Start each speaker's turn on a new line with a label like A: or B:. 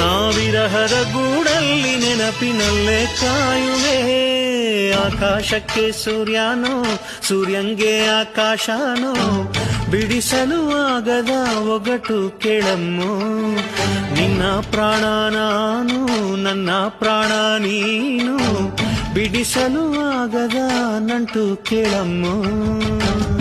A: ಮೋಹದ ಗೂಡಲ್ಲಿ ನೆನಪಿನಲ್ಲೇ ಕಾಯುವೆ. ಆಕಾಶಕ್ಕೆ ಸೂರ್ಯನೋ, ಸೂರ್ಯಂಗೆ ಆಕಾಶನೋ, ಬಿಡಿಸಲು ಆಗದ ಒಗಟು ಕೆಳಮ್ಮು. ನಿನ್ನ ಪ್ರಾಣ ನಾನು, ನನ್ನ ಪ್ರಾಣ ನೀನು, ಬಿಡಿಸಲು ಆಗದ ನಂಟು ಕೇಳಮ್ಮು.